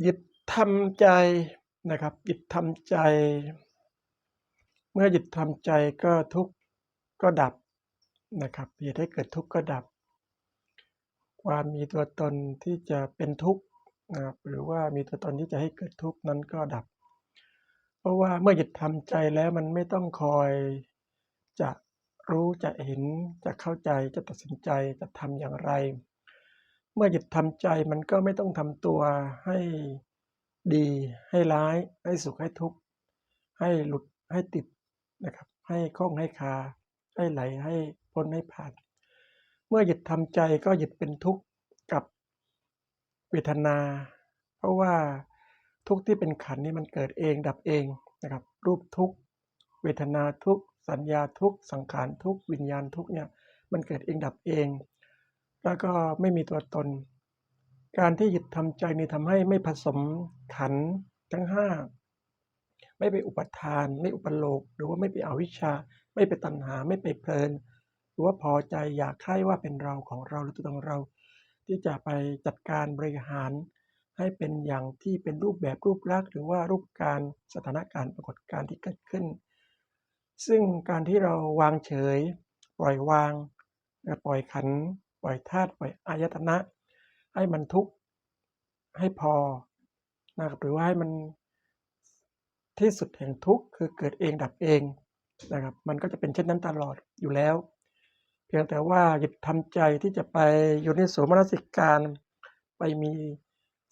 หยุดทำใจนะครับหยุดทำใจ เมื่อหยุดทำใจก็ทุกข์ก็ดับนะครับเหตุให้เกิดทุกข์ก็ดับ ความมีตัวตนที่จะเป็นทุกข์นะครับหรือว่ามีตัวตนที่จะให้เกิดทุกข์นั้นก็ดับ เพราะว่าเมื่อหยุดทำใจแล้วมันไม่ต้องคอยจะรู้จะเห็นจะเข้าใจจะตัดสินใจจะทำอย่างไร เมื่อหยุดทำใจมันก็ไม่ต้องทำตัวให้ดี ให้ร้าย ให้สุขให้ทุกข์ ให้หลุดให้ติดนะครับ ให้คล่องให้คา ให้ไหลให้พ้นให้ผ่าน เมื่อหยุดทำใจก็หยุดเป็นทุกข์กับเวทนา เพราะว่าทุกข์ที่เป็นขันนี่มันเกิดเองดับเองนะครับ รูปทุกข์เวทนาทุกข์สัญญาทุกข์สังขารทุกข์วิญญาณทุกข์เนี่ยมันเกิดเองดับเอง แล้วก็ไม่มีตัวตน การที่หยุดทำใจนี่ทำให้ไม่ผสมขันทั้งห้าไม่ไปอุปทาน ไม่อุปโลก หรือว่าไม่ไปอวิชชา ไม่ไปตัณหา ไม่ไปเพลิน หรือว่าพอใจอยากใคร่ว่าเป็นเราของเราหรือตัวของเรา ที่จะไปจัดการบริหาร ให้เป็นอย่างที่เป็นรูปแบบรูปลักษณ์หรือว่ารูปการสถานการณ์ปรากฏการณ์ที่เกิดขึ้น ซึ่งการที่เราวางเฉย ปล่อยวางปล่อยขัน ปล่อยธาตุปล่อยอายตนะ ให้มันทุกข์ให้พอนะครับหรือว่าให้มันที่สุดแห่งทุกข์คือเกิดเองดับเองนะครับมันก็จะเป็นเช่นนั้นตลอดอยู่แล้ว เพียงแต่ว่าหยุดทำใจที่จะไปอยู่ในสมนสิการ ไปมี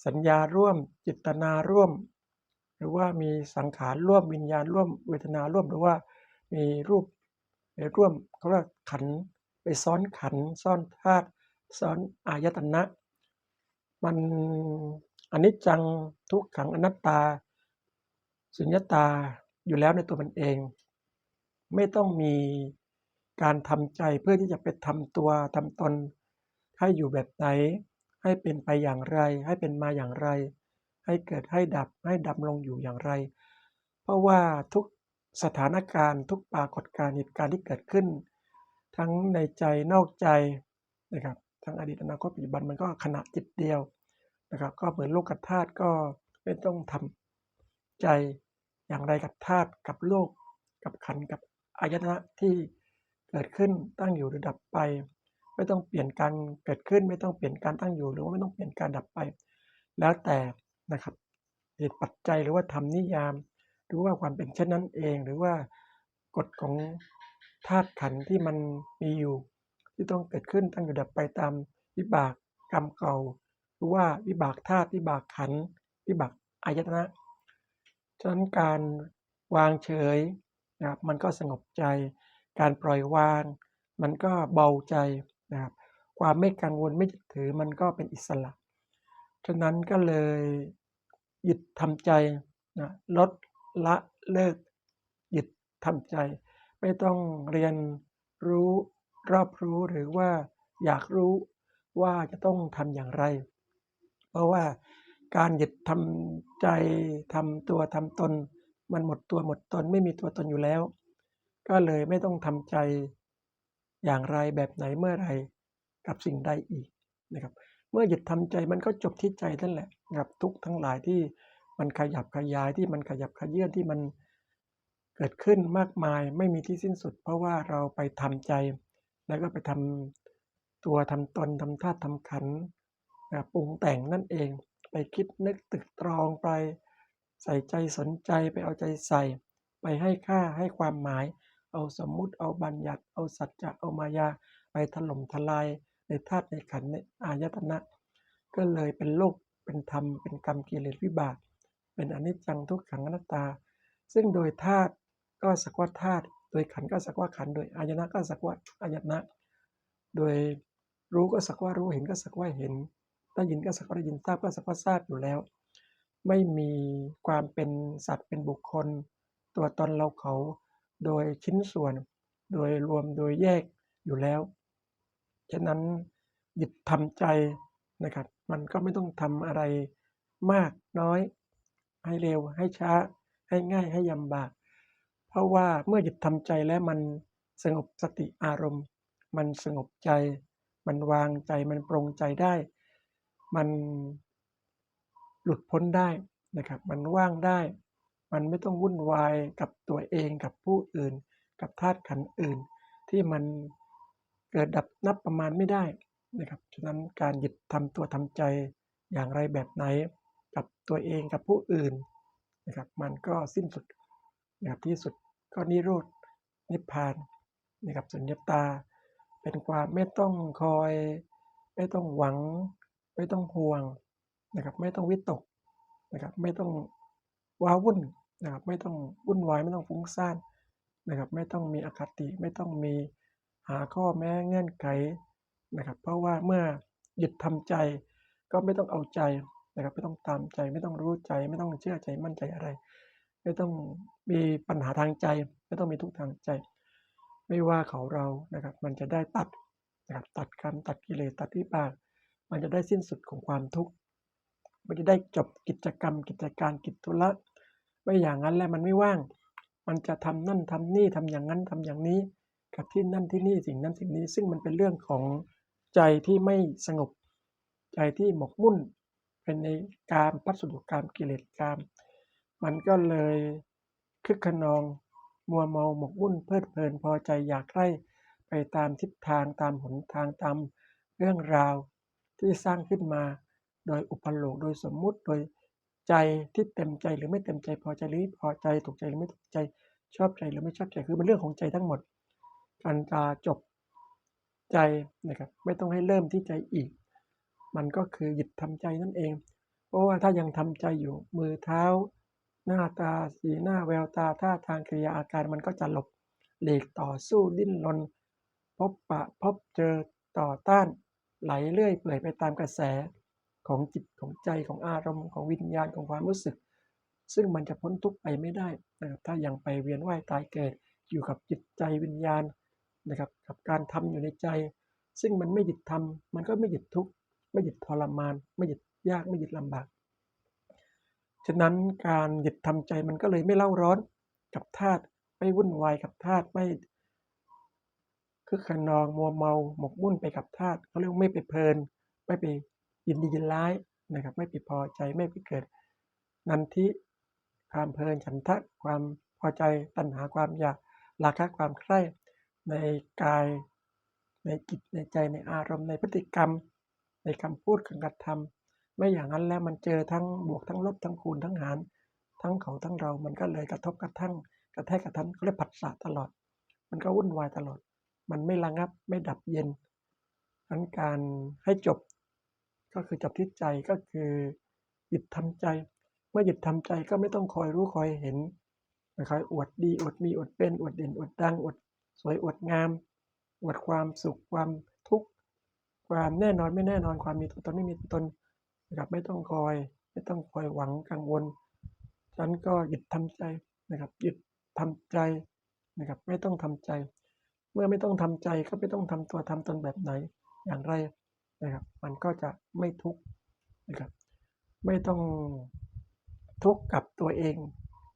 สัญญาร่วมจิตนาร่วม หรือว่ามีสังขารร่วมวิญญาณร่วมเวทนาร่วม หรือว่ามีรูปร่วมเขาเรียกขันธ ไปซ้อนขันซ่อนธาตุซ้อนอายตนะ มันอนิจจังทุกขังอนัตตา สุญญตาอยู่แล้วในตัวมันเอง ไม่ต้องมีการทำใจเพื่อที่จะไปทำตัวทำตน ให้อยู่แบบไหน ให้เป็นไปอย่างไร ให้เป็นมาอย่างไร ให้เกิดให้ดับให้ดับลงอยู่อย่างไร เพราะว่าทุกสถานการณ์ทุกปรากฏการณ์เหตุการณ์ที่เกิดขึ้น ทั้งในใจนอกใจนะครับทั้งอดีตอนาคตปัจจุบันมันก็ขณะจิตเดียวนะครับก็เหมือนโลกธาตุก็ไม่ต้องทำใจอย่างไรกับธาตุกับโลกกับขันกับอายตนะที่เกิดขึ้นตั้งอยู่หรือดับไป ไม่ต้องเปลี่ยนการเกิดขึ้น ไม่ต้องเปลี่ยนการตั้งอยู่หรือว่าไม่ต้องเปลี่ยนการดับไป แล้วแต่นะครับเหตุปัจจัยหรือว่าธรรมนิยาม หรือว่าความเป็นเช่นนั้นเอง หรือว่ากฎของ ธาตุขันธ์ที่มันมีอยู่ ที่ต้องเกิดขึ้นตั้งอยู่ดับไปตามวิบากกรรมเก่าหรือว่าวิบากธาตุวิบากขันธ์วิบากอายตนะฉะนั้นการวางเฉยนะครับมันก็สงบใจ การปล่อยวาง มันก็เบาใจนะครับความไม่กังวลไม่ถือมันก็เป็นอิสระ ฉะนั้นก็เลยหยุดทำใจนะลดละเลิกหยุดทำใจ ไม่ต้องเรียนรู้รอบรู้หรือว่าอยากรู้ว่าจะต้องทำอย่างไร เพราะว่าการหยุดทำใจทำตัวทำตน มันหมดตัวหมดตนไม่มีตัวตนอยู่แล้ว ก็เลยไม่ต้องทำใจอย่างไรแบบไหนเมื่อไรกับสิ่งใดอีกนะครับ เมื่อหยุดทำใจมันก็จบที่ใจนั่นแหละนะครับทุกทั้งหลายที่มันขยับขยายที่มันขยับขยื่นที่มัน เกิดขึ้นมากมายไม่มีที่สิ้นสุด เพราะว่าเราไปทำใจ แล้วก็ไปทำตัวทำตนทำธาตุทำขันปรุงแต่งนั่นเอง ไปคิดนึกตึกตรองไป ใส่ใจสนใจไปเอาใจใส่ ไปให้ค่าให้ความหมาย เอาสมมุติเอาบัญญัติเอาสัจจะเอามายาไปถล่มทลายในธาตุในขันในอายตนะ ก็เลยเป็นโลกเป็นธรรมเป็นกรรมกิเลสวิบาก เป็นอนิจจังทุกขังอนัตตา ซึ่งโดยธาตุ ก็สักว่าธาตุโดยขันก็สักว่าขันโดยอายนะก็สักว่าอายนะ โดยรู้ก็สักว่ารู้เห็นก็สักว่าเห็นได้ยินก็สักว่าได้ยินทราบก็สักว่าทราบอยู่แล้ว ไม่มีความเป็นสัตว์เป็นบุคคล ตัวตนเราเขาโดยชิ้นส่วน โดยรวมโดยแยกอยู่แล้วฉะนั้นหยุดทำใจนะครับ มันก็ไม่ต้องทำอะไรมากน้อย ให้เร็วให้ช้า ให้ง่ายให้ยำบาก เพราะว่าเมื่อหยุดทำใจแล้วมันสงบสติอารมณ์ มันสงบใจ มันวางใจมันปรงใจได้ มันหลุดพ้นได้นะครับ มันว่างได้ มันไม่ต้องวุ่นวายกับตัวเองกับผู้อื่น กับธาตุขันธ์อื่น ที่มันเกิดดับนับประมาณไม่ได้นะครับฉะนั้นการหยุดทำตัวทำใจอย่างไรแบบไหน กับตัวเองกับผู้อื่นนะครับ มันก็สิ้นสุด นะครับที่สุดก็นิโรธนิพพานนะครับสุญญตา เป็นความไม่ต้องคอย ไม่ต้องหวัง ไม่ต้องห่วงนะครับไม่ต้องวิตกนะครับไม่ต้องว้าวุ่นนะครับไม่ต้องวุ่นวายไม่ต้องฟุ้งซ่านนะครับไม่ต้องมีอคติไม่ต้องมีหาข้อแม้เงื่อนไขนะครับเพราะว่าเมื่อหยุดทำใจก็ไม่ต้องเอาใจนะครับไม่ต้องตามใจไม่ต้องรู้ใจไม่ต้องเชื่อใจมั่นใจอะไร ไม่ต้องมีปัญหาทางใจ ไม่ต้องมีทุกข์ทางใจ ไม่ว่าเขาเรานะครับ มันจะได้ตัดนะครับตัดกรรมตัดกิเลสตัดวิบากมันจะได้สิ้นสุดของความทุกข์มันจะได้จบกิจกรรม กิจการกิจธุระไม่อย่างนั้นแล้วมันไม่ว่าง มันจะทำนั่นทำนี่ทำอย่างนั้นทำอย่างนี้กับที่นั่นที่นี่สิ่งนั้นสิ่งนี้ ซึ่งมันเป็นเรื่องของใจที่ไม่สงบ ใจที่หมกมุ่นเป็นในกามพัสดุกามกิเลสกาม มันก็เลยคึกขนอง มัวเมาหมกมุ่นเพลิดเพลินพอใจอยากใคร่ไปตามทิศทางตามหนทางตามเรื่องราวที่สร้างขึ้นมาโดยอุปโลกโดยสมมุติโดยใจที่เต็มใจหรือไม่เต็มใจพอใจหรือไม่พอใจถูกใจหรือไม่ถูกใจชอบใจหรือไม่ชอบใจคือเป็นเรื่องของใจทั้งหมดการจะจบใจนะครับไม่ต้องให้เริ่มที่ใจอีก มันก็คือหยุดทำใจนั่นเอง เพราะว่าถ้ายังทำใจอยู่มือเท้า หน้าตาสีหน้าแววตาท่าทางกิริยาอาการมันก็จะหลบหลีกต่อสู้ดิ้นรนพบปะพบเจอต่อต้านไหลเลื่อยเปื่อยไปตามกระแสของจิตของใจของอารมณ์ของวิญญาณของความรู้สึก ซึ่งมันจะพ้นทุกข์ไปไม่ได้นะครับถ้ายังไปเวียนว่ายตายเกิดอยู่กับจิตใจวิญญาณนะครับกับการทำอยู่ในใจ ซึ่งมันไม่หยุดทำมันก็ไม่หยุดทุกข์ไม่หยุดทรมาน ไม่หยุดยากไม่หยุดลำบาก ฉะนั้นการหยุดทำใจมันก็เลยไม่เล่าร้อนกับธาตุไม่วุ่นวายกับธาตุไม่คือขนองมัวเมาหมกมุ่นไปกับธาตุเขาเรียกไม่ไปเพลิน ไม่ไปยินดียินร้ายนะครับ ไม่ไปพอใจไม่ไปเกิด นันทิความเพลินฉันทะความพอใจตัณหาความอยากราคะความใคร่ในกายในจิตในใจในอารมณ์ในพฤติกรรม ในคำพูดการกระทำ ไม่อย่างนั้นแล้วมันเจอทั้งบวกทั้งลบทั้งคูณทั้งหาร ทั้งเขาทั้งเรา มันก็เลยกระทบกระทั่ง กระแทกกระทันเขาเรียกผัสสะตลอด มันก็วุ่นวายตลอด มันไม่ระงับไม่ดับเย็นนั้นการให้จบก็คือจบที่ใจก็คือหยุดทำใจ เมื่อหยุดทำใจก็ไม่ต้องคอยรู้คอยเห็นคอยอวดดีอวดมีอวดเป็นอวดเด่นอวดดังอวดสวยอวดงามอวดความสุขความทุกข์ความแน่นอนไม่แน่นอนความมีตัวตนไม่มีตัวตน นะครับไม่ต้องคอย ไม่ต้องคอยหวังกังวล ฉันก็หยุดทำใจนะครับหยุดทำใจนะครับไม่ต้องทำใจ เมื่อไม่ต้องทำใจก็ไม่ต้องทำตัวทำตนแบบไหนอย่างไรนะครับ มันก็จะไม่ทุกข์นะครับไม่ต้องทุกข์กับตัวเอง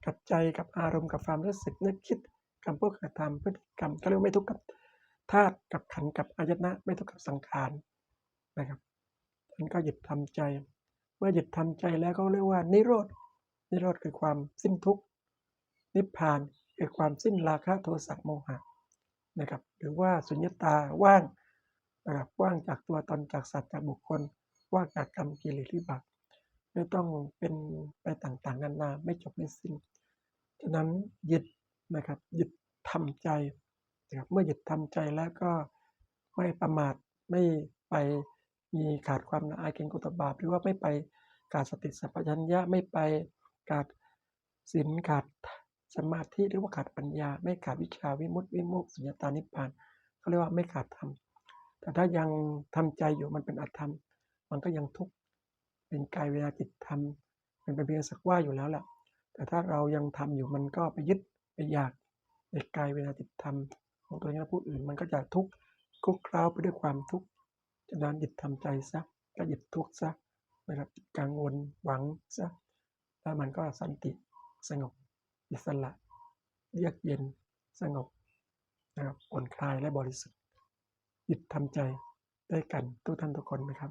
กับใจกับอารมณ์กับความรู้สึกนึกคิดคำพูดกระทำพฤติกรรมเขาเรียกไม่ทุกข์กับธาตุกับขันกับอายตนะไม่ทุกข์กับสังขารนะครับมันก็หยุดทำใจ มื่อหยุดทำใจแล้วก็เรียกว่านิโรธนิโรธคือความสิ้นทุกข์นิพพานคือความสิ้นราคะโทสะโมหะนะครับหรือว่าสุญญตาว่างนะครับว่างจากตัวตนจากสัตว์จากบุคคล ว่างจากกรรมกิเลสวิบากไม่ต้องเป็นไปต่างๆนานาไม่จบไม่สิ้นฉะนั้นหยุดนะครับหยุดทำใจนะครับเมื่อหยุดทำใจแล้วก็ไม่ประมาทไม่ไป มีขาดความละอายเกรงกตบาปหรือว่าไม่ไปขาดสติสัพพัญญะไม่ไปขาดศีลขาดสมาธิหรือว่าขาดปัญญา ไม่ขาดวิชาวิมุตติวิโมุตติสุญญตานิพพานเขาเรียกว่าไม่ขาดธรรมแต่ถ้ายังทำใจอยู่มันเป็นอธรรม มันก็ยังทุกข์เป็นกายเวลาจิตทำมันเป็นเพียงสักว่าอยู่แล้วแหละแต่ถ้าเรายังทำอยู่มันก็ไปยึดไปอยากในกายเวลาจิตทำของตัวเองและผู้อื่นมันก็จะทุกข์คุกคล้าไปด้วยความทุกข์ ฉะนั้นหยุดทำใจซะก็หยุดทุกข์ซะนะครับกังวลหวังซะแล้วมันก็สันติสงบอิสระเยือกเย็นสงบนะครับผ่อนคลายและบริสุทธิ์หยุดทำใจได้กันทุกท่านทุกคนนะครับ